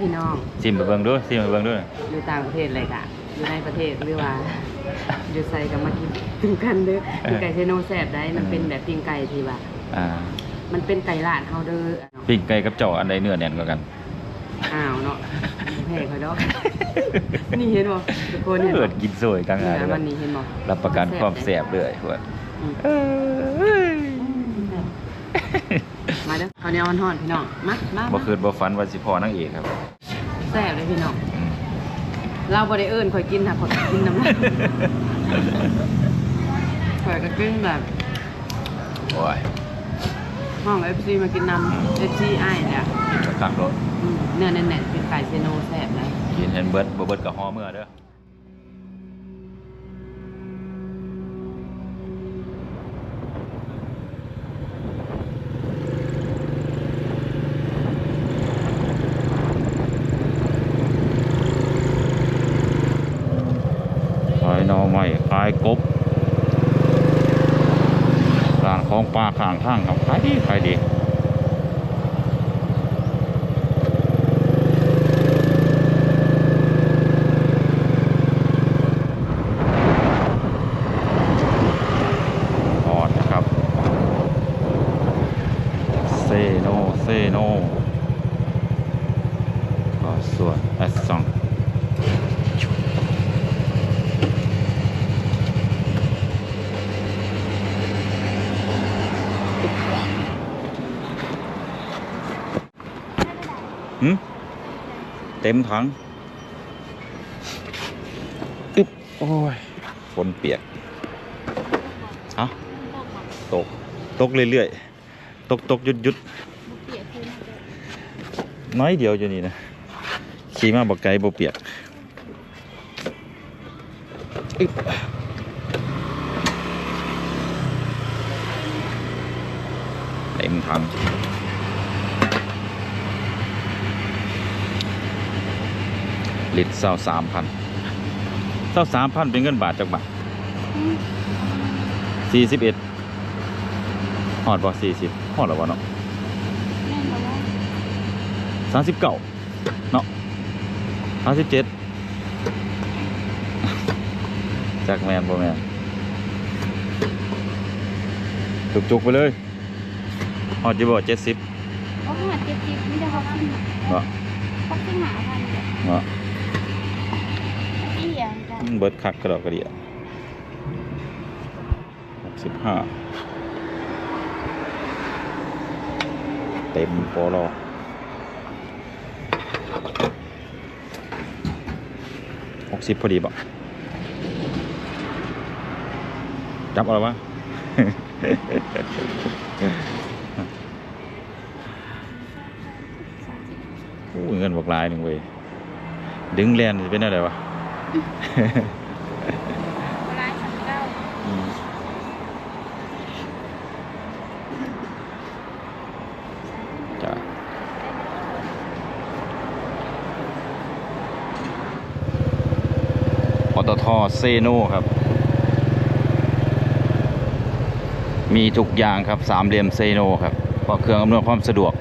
พี่น้องซิมไปเบิ่งดูซิมไปเบิ่งดูอยู่ต่างประเทศเลยค่ะ อยู่ในประเทศหรือว่าอยู่ไซก็มากินกินกันเด้อกินไก่เซโนแซ่บได้มันเป็นแบบปิ้งไก่ที่ว่าอ่า มันเป็นไก่ลาดเฮาเด้อปิ้งไก่กับเจ้าอันใดเนื้อแน่นกว่ากันอ้าวเนาะแพ้เขาดอกนี่เห็นบ่ทุกคนเห็นเปิบ่ดกินสวยกลางงานเนื้อเลมันยนี่เห็นบ่รับประกันความแซ่บเลยพวกอืมเอ้ย มาเด้อข้าวเหนียวมันฮ้อนพี่น้องมามาบ่คืนบ่ฝันว่าสิพอนางเอกครับแซ่บเลยพี่น้องอืมเราบ่ได้เอิ้นข่อยกินค่ะข่อยกินน้ำลายข่อยก็กินแบบโอ้ยห้อง FC มากินน้ำ FC อ้ายเนี่ยกินกับคักรถอืมเนื้อแน่นๆเป็นไก่เซโนแซ่บเลยกินเห็นเบิดบ่เบิดกับฮอเมื่อเด้อขายหนอใหม่ขายกบร้าน ของปลาข้างทางครับขายดีขายดี ออดนะครับ เซโน เซโนก็ส่วนแอสซองหืม เต็มถังอึ๊บโอ้ยฝนเปียกฮะตก ตกเรื่อยๆ ตกตกหยุดหยุดน้อยเดียวอยู่นี่นะ ขี่มาบอกไกลบ่เปียกอึ๊บเต็มถัง ลิตรเศร้าสามพันเศร้าสามพันเป็นเงินบาทจากบาทสี่สิบเอ็ดหอดบ่สี่สิบหอดหรอวะเนาะสามสิบเก้าเนาะสามสิบเจ็ดจากแมนบ่แมนจุกๆไปเลยหอดจีบ่เจ็ดสิบเขาหาเจ็บจิบไม่ได้เขาขึ้นเนาะเขาขึ้นหาพันเนี่ย เนาะ เอี่ยงกัน มัน เบิดคักกระดอกกระเดียหกสิบห้าเต็มปอลอหกสิบพอดีบ่จับเอาแล้ววะโอ้ยเงินบอกหลายหนึ่งเว้ยดึงแลนจะเป็นอะไรวะ ร้ายสันเก้าอืมจ้ะปตทเซโนครับ มีทุกอย่างครับสามเหลี่ยมเซโนครับพราะเครื่องอำนวยความสะดวก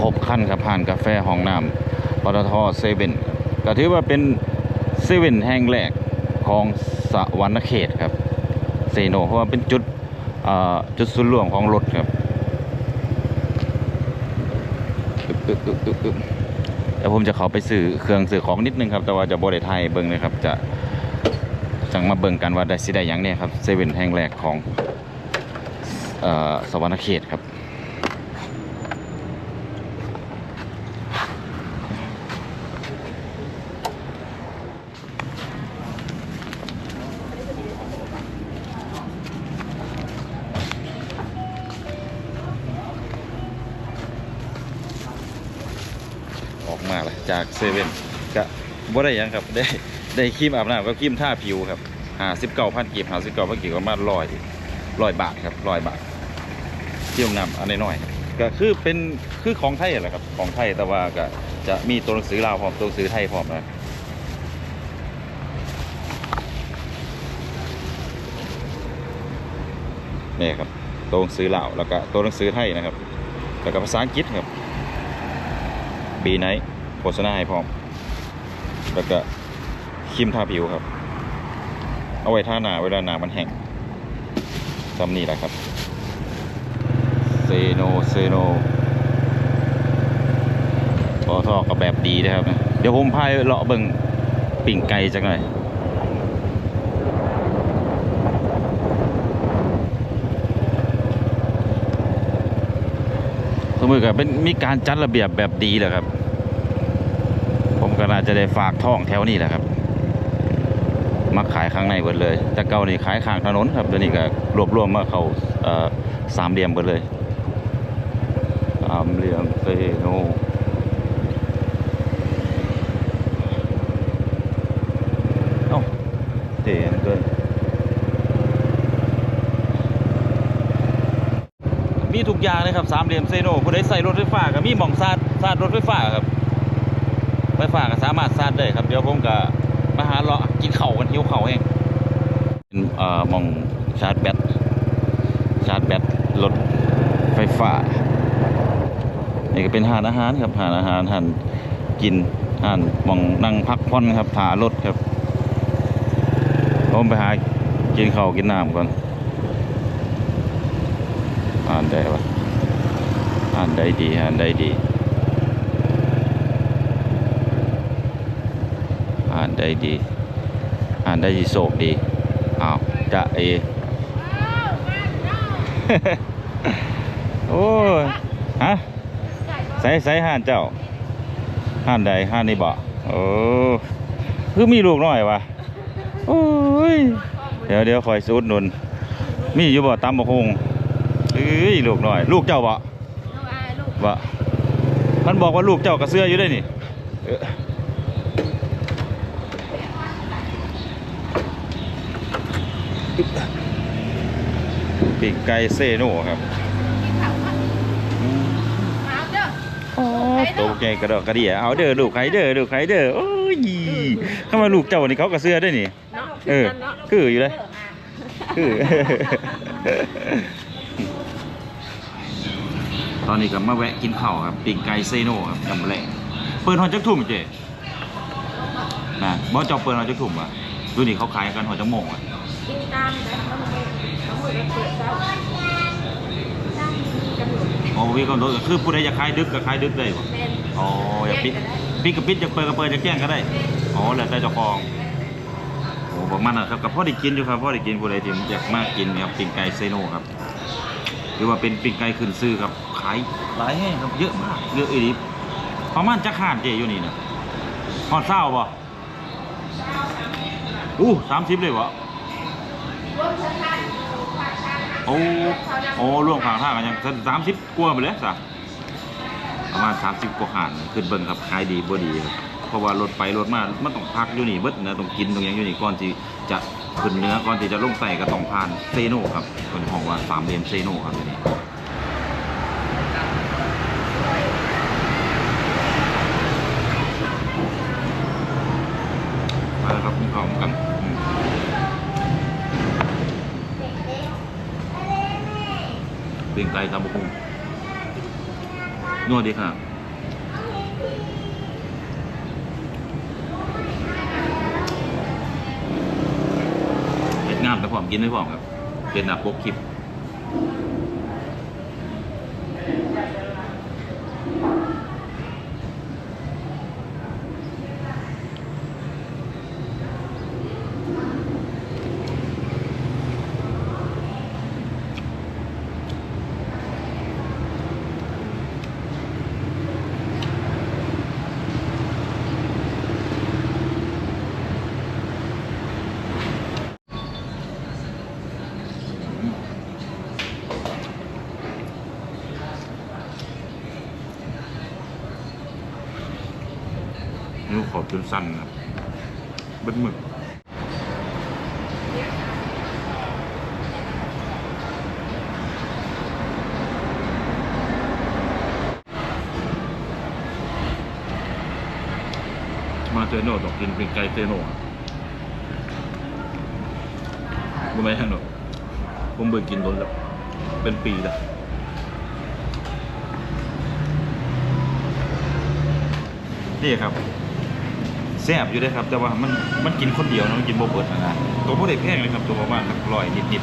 ครบครันครับผ่านกาแฟห้องน้ำปตทเซเว่นก็ถือว่าเป็น เซเว่นแห่งแรกของสวรรณเขตครับเซโนเพราะว่าเป็นจุดจุดศูนย์รวมของรถครับเดี๋ยวผมจะเขาไปซื้อเครื่องซื้อของนิดนึงครับ แต่ว่าจะบริไทยเบิ่งเลยครับ จะจังมาเบิ่งกันว่าได้สิได้หยังเนี่ยครับเซเว่นแห่งแรกของอสวรรณเขตครับ ออกมาเลยจากเซเว่นก็บ่ได้ยังครับได้ได้ครีมอาบน้ำกับครีมท่าผิวครับหาสิบเก้าพันกีบหาสิบเก้าพันกีบประมาณร้อยร้อยบาทครับร้อยบาทครีมนำอันน้อยก็คือเป็นคือของไทยแหละครับของไทยแต่ว่าก็จะมีตัวหนังสือลาวพร้อมตัวหนังสือไทยพร้อมนะนี่ครับตัวหนังสือลาวแล้วก็ตัวหนังสือไทยนะครับ แล้วก็ภาษาอังกฤษครับปีไหน ฆษณาให้พร้อม แล้วก็ครีมทาผิวครับ เอาไว้ทาหนาเวลาหนามันแห้งซำนี่แหละครับ เซโน เซโนพอทอกกับแบบดีนะครับ เดี๋ยวผมพายเลาะเบิ่งปิ่งไก่จักหน่อยสมมติกับเป็นมีการจัดระเบียบแบบดีแหละครับ ก็น่าจะได้ฝากท่องแถวนี้แหละครับ มาขายข้างในเบิดเลย แต่เก่านี่ขายข้างถนนครับเดี๋ยวนี้ก็รวบรวมมาเขาเสามเหลี่ยมเบิดเลยสามเหลี่ยมเซโนเอ้าเจ๋งเกินมีทุกอย่างเลยครับสามเหลี่ยมเซโนผู้ใดใส่รถไฟฟ้าก็มีหม่องซาดซาดรถไฟฟ้าครับ ไฟฟ้าก็สามารถซาดได้ครับเดี๋ยวผมก็มาหาเลาะกินเข่ากันหิวเข่าเองเอ่อมองชาร์จแบตชาร์จแบตรถไฟฟ้านี่ก็เป็นหานอาหารครับหานอาหารหานกินหานมองนั่งพักผ่อนครับถารถครับผมไปหากินข้าวกินน้ำก่อนอ่านได้ปะอ่านได้ดีอ่านได้ดี อ่าน ได้ดีอ่านได้ดีโศกดีอ้าวจะเอโอ้ยฮะใส่ใส่ห่านเจ้าห่านใดห่านนี่บ่โอ้คือมีลูกน้อยวะโอ้ยเดี๋ยวเดี๋ยวคอยสูดหนุนมีอยู่บ่ตำบะฮงเอ้ยลูกน้อย ลูกเจ้าบ่บ่มันบอกว่าลูกเจ้ากระเสื้ออยู่ได้นี่เอ้อ ปีกไก่เซโน่ครับโอ้ตกใจกระดอกกระเดี่ยเอาเด้อลูกใครเด้อลูกใครเด้อโอ้ยเข้ามาลูกเจ้านี่เขากระเสื้อได้นี่เออคืออยู่เลยคือตอนนี้ก็มาแวะกินข้าวครับปิ่งไก่เซโน่ครับยำแรงเปิดหอจักทุ่มเจ๊นะบอสเจ้าเปิดหอจักทุ่มอะดูนี่เขาขายกันหอจักโมงอะกินตาม แบบน้ำมันน้ำมันเปิดเจ้าโอ้วิกอนโดคือผู้ใดอยากขายดึกก็ขายดึกได้บ่เป็นอ๋ออยากปิดปิดกับปิดอยากเปิดก็เปิดอยากแจ้งก็ได้อ๋อแล้วแต่เจ้าของโอ้ประมาณนั้นครับกับพ่อได้กินอยู่ครับพ่อได้กินผู้ใดที่อยากมากกินครับปิ่งไก่เซโนครับหรือว่าเป็นปิ่งไก่ขึ้นซื้อครับขายหลายแห่งครับเยอะมากเยอะอีหลีประมาณจักหานเจอยู่นี่นะฮอดเศร้าบ่อู้สามสิบเลยวะ โอ้โอ้ร่วมขางท่างกันยังสามสิบกว่าไปเลยสะประมาณสามสิบกว่าหานขึ้นเบิ่งครับขายดีบ่ดีครับเพราะว่ารถไปรถมามันต้องพักอยู่นี่เบิดนะต้องกินตรงอย่างอยู่นี่ก่อนที่จะขึ้นเนื้อก่อนที่จะลงใส่ก็ต้องผ่านเซโน่ครับเป็นห้องว่าสามเหลี่ยมเซโน่ครับที่นี่ งไก่ตำบักหุ่งนวดดีค่ะเผ็ดงามแต่ผมกินไม่พร้อมครับเป็นหนักปกคลิป ขอบจนสั้นครับเบิ้หมึกมาเซโน่ต้องกินเป็นไก่เซโน่รู้ไหมฮันโนผมเบิ่งกินโดนแล้ว เป็นปีแล้วนี่ครับ แซ่บอยู่ด้อครับ แต่ว่ามันมันกินคนเดียวนะมันกินโบเบิดนะนะตัวบ่ได้แพงเลยครับตัวประมาณร้อยนิด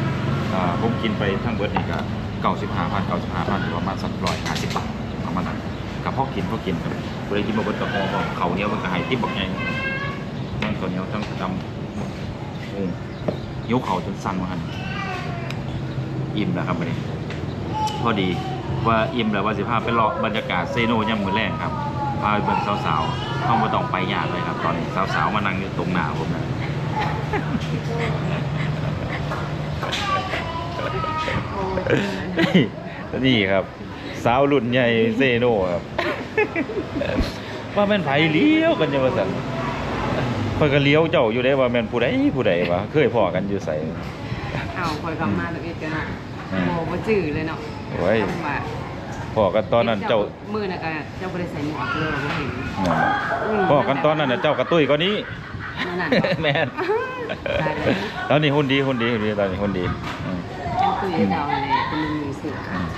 ๆอ่าผมกินไปทั้งเบิดนี่ก็เก้าสิบห้าพันเก้าสิบห้าพันประมาณสักร้อยห้าสิบบาทประมาณนั้นกับพ่อกินพ่อกินครับบ่ได้กินโบเบิดกับพอบอเขาเนี้ยมันก็ห้ติ๊บบอกไงมันข้าวเนี้ยทั้งดำโอ้หิวเขาจนสั่นมาหันอิ่มแล้วครับวันนี้พอดีว่าอิ่มแล้วว่าสิพาไปเลาะบรรยากาศเซโนย่ำมือแรงครับพาไปเบิ่งสาวๆ เข้ามาต้องไปยากเลยครับ ตอนนี้สาวๆมานั่งอยู่ตรงหน้าผมนะนี่ครับ สาวรุ่นใหญ่เซโนครับ ว่าแม่นไผเลี้ยวกันอยู่ว่าซั่นคอยก็เลี้ยวเจ้าอยู่ได้ว่าแม่นผู้ใดผู้ใดวะเคยพอกันอยู่ไสเอาคอยกลับมาตัวเองกันเนาะอืมโบบ่จื้อเลยเนาะโอ้ยทำว่า พอกันตอนนั้นเจ้ามือน่ะก็เจ้าบ่ได้ใส่หมวกเลยบ่เห็นนั่นน่ะพอกันตอนนั้นน่ะเจ้ากระตุ้ยกว่านี้นั่นน่ะแม่นตายเลยตอนนี้หุ่นดีหุ่นดีหุ่นดีตอนนี้หุ่นดีอืมเป็นคุยกับเราเลยเป็นมือสื่ออืม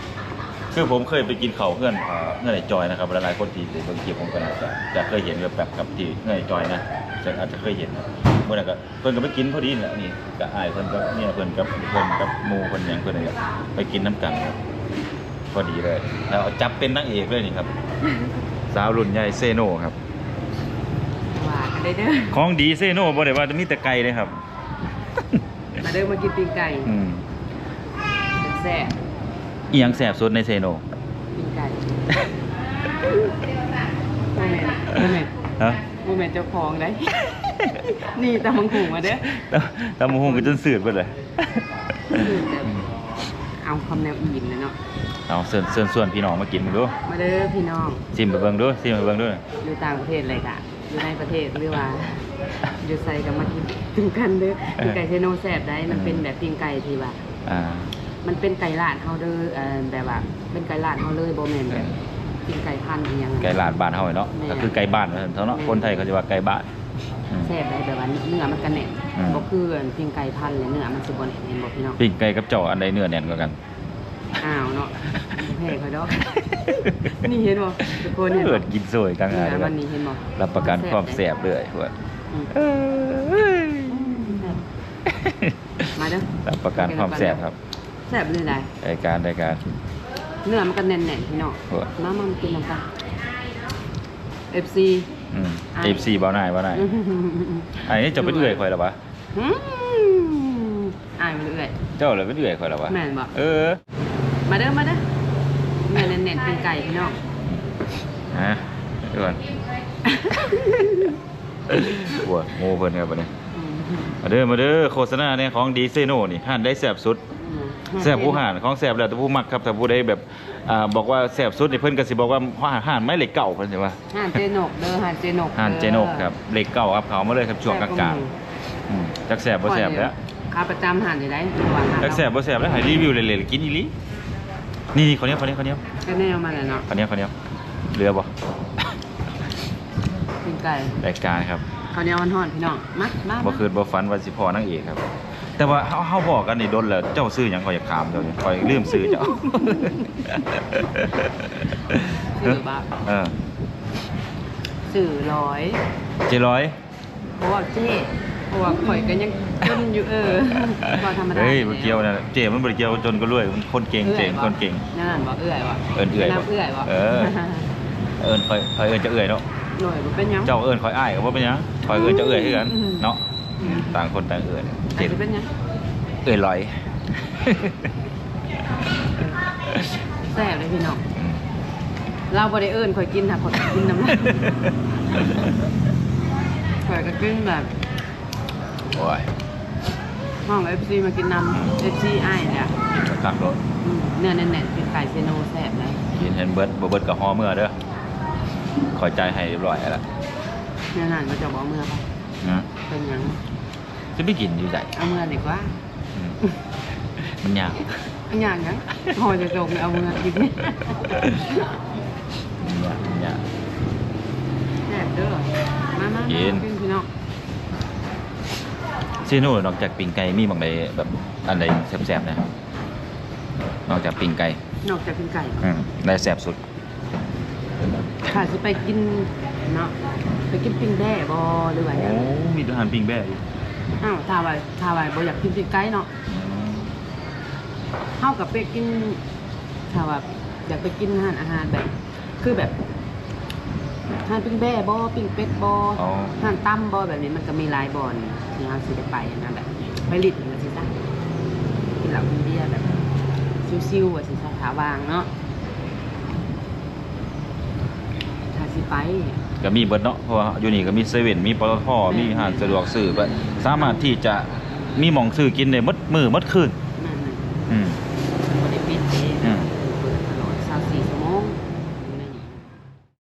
คือผมเคยไปกินเขาวเพื่อนเอ่อเพื่อนไอ้จอยนะครับหลายๆคนที่เบิ่งคลิปผมก็น่าจะจะเคยเห็นแบบๆกับที่เพื่อนไอ้จอยนะจะอาจจะเคยเห็นนะเมื่อนั้นก็เพื่อนก็ไปกินพอดีนี่แหละนี่ก็อายเพื่อนก็เนี่ยเพื่อนกับเพื่อนกับหมูเพื่อนหยังเพื่อนอะไรไปกินน้ำกันครับ พอดีเลยแล้วเอาจับเป็นนางเอกเลยนี่ครับ สาวรุ่นใหญ่เซโนครับว่ากันได้เด้อของดีเซโนบ่ได้ว่าจะมีแต่ไก่เลยครับมาเด้อมากินตีนไก่อืมแซ่บอีหยังแสบสุดในเซโนตีนไก่โมเมนต์โมเมนต์ฮะโมเมนต์เจ้าของได้ นี่ตำมังหูมาเด้อตำตำมะฮุงก็จนสืดไปเลยคือแบบ เอาคำแนวอิ่มเลยเนาะเอาเชิญเชิญส่วนพี่น้องมากินมึงดูมาเด้อพี่น้องซิมไปเบิ่งดูซิมไปเบิ่งดูอยู่ต่างประเทศเลยค่ะอยู่ในประเทศหรือว่าอยู่ใส่กับมากินถึงกันเด้อปิ้งไก่เชโนแซ่บได้มันเป็นแบบปิ้งไก่ที่ว่าอ่ามันเป็นไก่ลาดเฮาเด้อเอ่อแบบว่าเป็นไก่ลาดเฮาเลยบ่แม่นแบบปิ้งไก่พันธุ์อีหยังไก่ลาดบ้านเฮาเนาะแม่ก็คือไก่บ้านว่าซั่นเถอะเนาะคนไทยเขาจะว่าไก่บ้านอืม แซ่บได้แบบว่าเนื้อมันก็แน่นอืม บ่คืออันปิ้งไก่พันธุ์เลยเนื้อมันสิบ่แน่นเห็นบ่พี่น้องปิ้งไก่กับเจ้าอันใดเนื้อแน่นกว่ากัน อ้าวเนาะแพ้เขาดอก นี่เห็นบ่ทุกคนเห็นเปิบ่ดกินสวยกลางงานเนื้อเลยมันนี่เห็นบ่รับประกันความแซ่บเลยพวกอืมเอ้ยมาเด้อรับประกันความแซ่บครับแซ่บเลยได้ รายการรายการเนื้อมันก็แน่นๆพี่น้องโอ้ยมามามากินนำกัน FC อืมอ่า FC บ่าวนายบ่าวนายอันนี้เจะเป็นเอื้อยข่อยหรอวะอืมอายมาเรื่อย เจ้าเลยเป็นเอื้อยข่อยหรอวะแม่นบ่เออ มาเด้อมาเด้อเนื้อแน่นๆเป็นไก่พี่น้องฮะเดี๋ยวก่อนบัวงูเพิ่นครับบัดนี้อืมมาเด้อมาเด้อโฆษณาเนี่ยของดีเซโนนี่ห่านได้แซ่บสุด แซ่บผู้ห่านของแซ่บแล้วแต่ผู้มักครับแต่ผู้ใดแบบอ่าบอกว่าแซ่บสุดนี่เพิ่นก็สิบอกว่าห่านห่านไม้เหล็กเก่าเพิ่นสิว่าห่านเจนกเด้อห่านเจนกห่านเจนกครับเหล็กเก่าครับเขามาเลยครับช่วงกลางๆอืมจักแซ่บบ่แซ่บแล้วขาประจำห่านอยู่ได้ตัวห่านจักแซ่บบ่แซ่บแล้วให้รีวิวเลยๆกินอีหลีนี่ๆคนนี้คนนี้คนนี้ก็แนวมาแล้วเนาะคนนี้คนนี้เหลือบ่เป็นไก่รายการครับข้าวเหนียวห่อนๆพี่น้องมามาบ่คืนบ่ฝันว่าสิพอนางเอกครับ แต่ว่าเฮาเฮาบอกกันนี่โดนแล้วเจ้าซื้อหยังข่อยอยากถามเจ้านี่ข่อยลืมซื้อเจ้า สื่อบ้าเออสื่อร้อยเจร้อยเพราะว่าเจ๊เพราะว่าข่อยก็ยังจนอยู่เออว่าธรรมดาเฮ้ยบ่เกี่ยวนะเจมันบ่ได้เกี่ยวจนก็รวยมันคนเก่งเจ๋งคนเก่ง นั่นบ่เอื้อยบ่เอิ้นเอื้อยบ่น้ำเอื้อยบ่เออ เอิ้นข่อยข่อยเอิ้นจะเอื้อยเนาะหน่วยบ่เป็นหยัง เจ้าเอิ้นข่อยอ้ายก็บ่เป็นหยังข่อยเอิ้นจะเอื้อยคือกันอืมเนาะอืมต่างคนต่างเอิ้นอา เจ็จดจะเป็นหยังเอื้อยลอยแซ่บเลยพี่น้องเราบ่ได้เอิ้นข่อยกินค่ะข่อยกินน้ำลายข่อยก็กินแบบโอ้ยห้อง FC มากินน้ำ FC อ้ายเนี่ยคักโลดอืมเนื้อแน่นๆเป็นไก่เซโนแซ่บเลยกินเห็นเบิดบ่เบิดก็ฮอเมื่อเด้อขอยใจายให้เรียบร้อยแล้วเนื้อนั่นก็จะบอกเมื่อปะนะเป็นหยัง จะไม่กินอยู่ใจเอาเมื่อดีกว่าอืมมันยากอันอย่างหยังพอจะจบเลยเอาเมื่อกินมันยากมันยากแซ่บเด้อมามากินกินพี่น้องซีโน่นอกจากปิ้งไก่มีบางใดแบบอันใดแซ่บๆนะนอกจากปิ้งไก่นอกจากกินไก่อืมได้แซ่บสุดถ้าสิไปกินเนาะไปกินปิ้งแบ่บ่หรือว่าหยัโอ้งมีทหารปิงแบ่อยู่ อ้าวถ้าว่าถ้าว่าบ่อยากกินปิ้งไก่เนาะอืมเฮากับไปกินถ้าว่าอยากไปกินอาหารอาหารแบบ คือแบบอาหารปิ้งแบ่บ่ปิ้งเป็ดบ่อ๋อ อาหารตั้มบ่แบบนี้มันก็มีหลายบ่อนที่เฮาสิได้ไปนะแบบไปลิดมันสิซะกินเหล้ากินเบียร์แบบซิวๆว่าสิซะขาวางเนาะถ้าสิไป ก็มีเบิดเนาะเพราะว่าอยู่นี่ก็มีเซเว่นมีปตทมีห้างสะดวกซื้อสามารถที่จะมีหมองซื้อกินในมดมือมดคืนนั่น